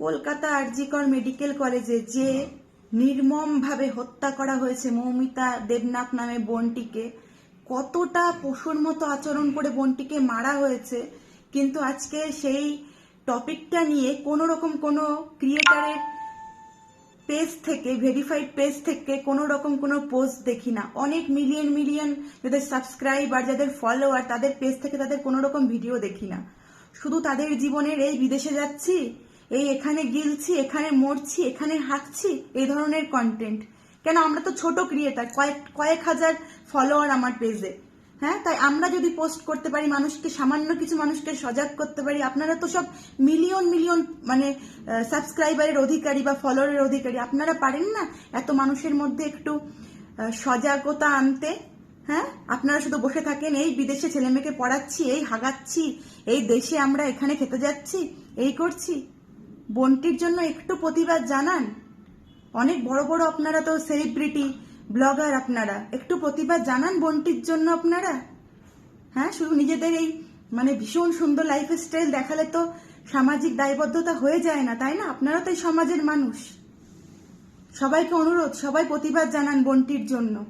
Kolkata RG Kar medical কলেজে যে নির্মমভাবে হত্যা করা হয়েছে মৌমিতা দেবনাথ নামে বোনটিকে, কতটা পশুর মতো আচরণ করে বোনটিকে মারা হয়েছে, কিন্তু আজকে সেই টপিকটা নিয়ে কোনো রকম কোনো ক্রিয়েটারের পেজ থেকে, ভেরিফাইড পেজ থেকে কোনো রকম কোনো পোস্ট দেখি না। অনেক মিলিয়ন মিলিয়ন যাদের সাবস্ক্রাইব আর যাদের ফলোয়ার, তাদের পেজ থেকে তাদের কোনো রকম ভিডিও দেখি না। শুধু তাদের জীবনের এই বিদেশে যাচ্ছি এই এখানে গিলছি, এখানে মরছি, এখানে হাঁকছি, এই ধরনের কন্টেন্ট কেন? আমরা তো ছোট ক্রিয়েটার কয়েক কয়েক হাজার ফলোয়ার আমার পেজে হ্যাঁ? তাই আমরা যদি পোস্ট করতে পারি, মানুষকে, সামান্য কিছু মানুষকে সজাগ করতে পারি, আপনারা তো সব মিলিয়ন মিলিয়ন মানে সাবস্ক্রাইবারের অধিকারী বা ফলোয়ারের অধিকারী। আপনারা পারেন না এত মানুষের মধ্যে একটু সজাগতা আনতে? হ্যাঁ? আপনারা শুধু বসে থাকেন, এই বিদেশে ছেলে মেয়েকে পড়াচ্ছি, এই হাগাচ্ছি, এই দেশে আমরা এখানে খেতে যাচ্ছি, এই করছি। বোনটির জন্য একটু প্রতিবাদ জানান? অনেক বড় বড় আপনারা তো সেলিব্রিটি ব্লগার আপনারা। একটু প্রতিবাদ জানান বোনটির জন্য আপনারা? হ্যাঁ শুধু নিজেদের এই মানে ভীষণ সুন্দর লাইফ স্টাইল দেখালে তো সামাজিক দায়বদ্ধতা হয়ে যায় না, তাই না? আপনারা তো এই সমাজের মানুষ। সবাইকে অনুরোধ, সবাই প্রতিবাদ জানান বোনটির জন্য।